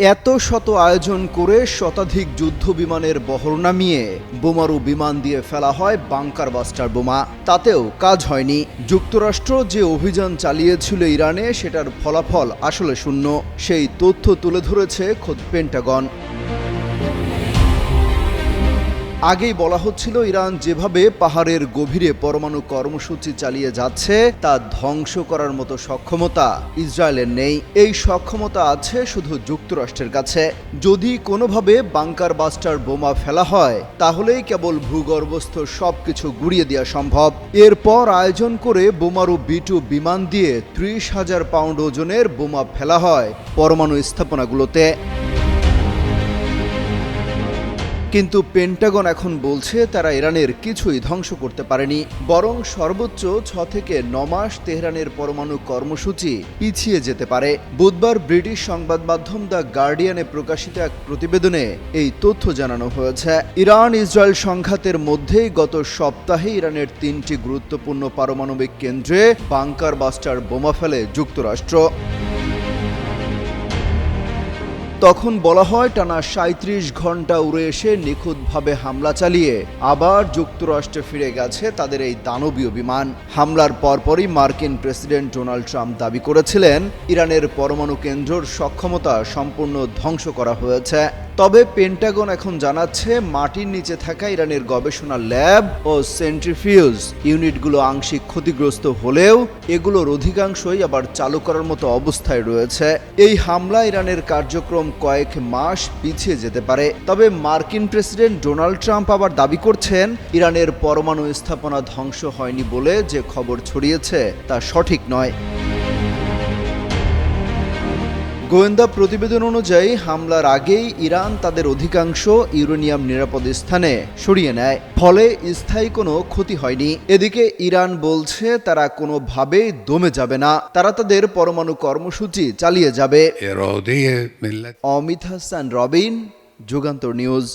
এত শত আয়োজন করে শতাধিক যুদ্ধ বিমানের বহর নামিয়ে বোমারু বিমান দিয়ে ফেলা হয় বাংকার বাস্টার বোমা। তাতেও কাজ হয়নি। যুক্তরাষ্ট্র যে অভিযান চালিয়েছিল ইরানে, সেটার ফলাফল আসলে শূন্য। সেই তথ্য তুলে ধরেছে খোদ পেন্টাগন আগেই বলা হচ্ছিল ইরান যেভাবে পাহাড়ের গভীরে পরমাণু কর্মসূচি চালিয়ে যাচ্ছে, তা ধ্বংস করার মতো সক্ষমতা ইসরায়েলের নেই। এই সক্ষমতা আছে শুধু যুক্তরাষ্ট্রের কাছে। যদি কোনোভাবে বাংকার বাস্টার বোমা ফেলা হয়, তাহলেই কেবল ভূগর্ভস্থ সবকিছু গুড়িয়ে দেওয়া সম্ভব। এরপর আয়োজন করে বোমারু বিটু বিমান দিয়ে ত্রিশ হাজার পাউন্ড ওজনের বোমা ফেলা হয় পরমাণু স্থাপনাগুলোতে। কিন্তু পেন্টাগন এখন বলছে তারা ইরানের কিছুই ধ্বংস করতে পারেনি, বরং সর্বোচ্চ ছ থেকে ন মাস তেহরানের পরমাণু কর্মসূচি পিছিয়ে যেতে পারে। বুধবার ব্রিটিশ সংবাদ মাধ্যম দ্য গার্ডিয়ানে প্রকাশিত এক প্রতিবেদনে এই তথ্য জানানো হয়েছে। ইরান, ইসরায়েল সংঘাতের মধ্যেই গত সপ্তাহে ইরানের তিনটি গুরুত্বপূর্ণ পারমাণবিক কেন্দ্রে বাংকার বাস্টার বোমা ফেলে যুক্তরাষ্ট্র। তখন বলা হয়, টানা সাঁত্রিশ ঘণ্টা উড়ে এসে নিখুঁতভাবে হামলা চালিয়ে আবার যুক্তরাষ্ট্রে ফিরে গেছে তাদের এই দানবীয় বিমান। হামলার পরপরই মার্কিন প্রেসিডেন্ট ডোনাল্ড ট্রাম্প দাবি করেছিলেন, ইরানের পরমাণু কেন্দ্রর সক্ষমতা সম্পূর্ণ ধ্বংস করা হয়েছে। তবে পেন্টাগন এখন জানাচ্ছে মাটির নিচে থাকা ইরানের গবেষণা ল্যাব ও সেন্ট্রিফিউজ ইউনিটগুলো আংশিক ক্ষতিগ্রস্ত হলেও এগুলোর অধিকাংশই আবার চালু করার মতো অবস্থায় রয়েছে। এই হামলা ইরানের কার্যক্রম কয়েক মাস পিছিয়ে যেতে পারে। তবে মার্কিন প্রেসিডেন্ট ডোনাল্ড ট্রাম্প আবার দাবি করছেন, ইরানের পরমাণু স্থাপনা ধ্বংস হয়নি বলে যে খবর ছড়িয়েছে তা সঠিক নয়। গোয়েন্দা প্রতিবেদন অনুযায়ী হামলার আগেই ইরান তাদের অধিকাংশ ইউরেনিয়াম নিরাপদ স্থানে সরিয়ে নেয়। ফলে স্থায়ী কোনো ক্ষতি হয়নি। এদিকে ইরান বলছে তারা কোনোভাবেই দমে যাবে না। তারা তাদের পরমাণু কর্মসূচি চালিয়ে যাবে। অমিত হাসান রবিন যুগান্তর নিউজ।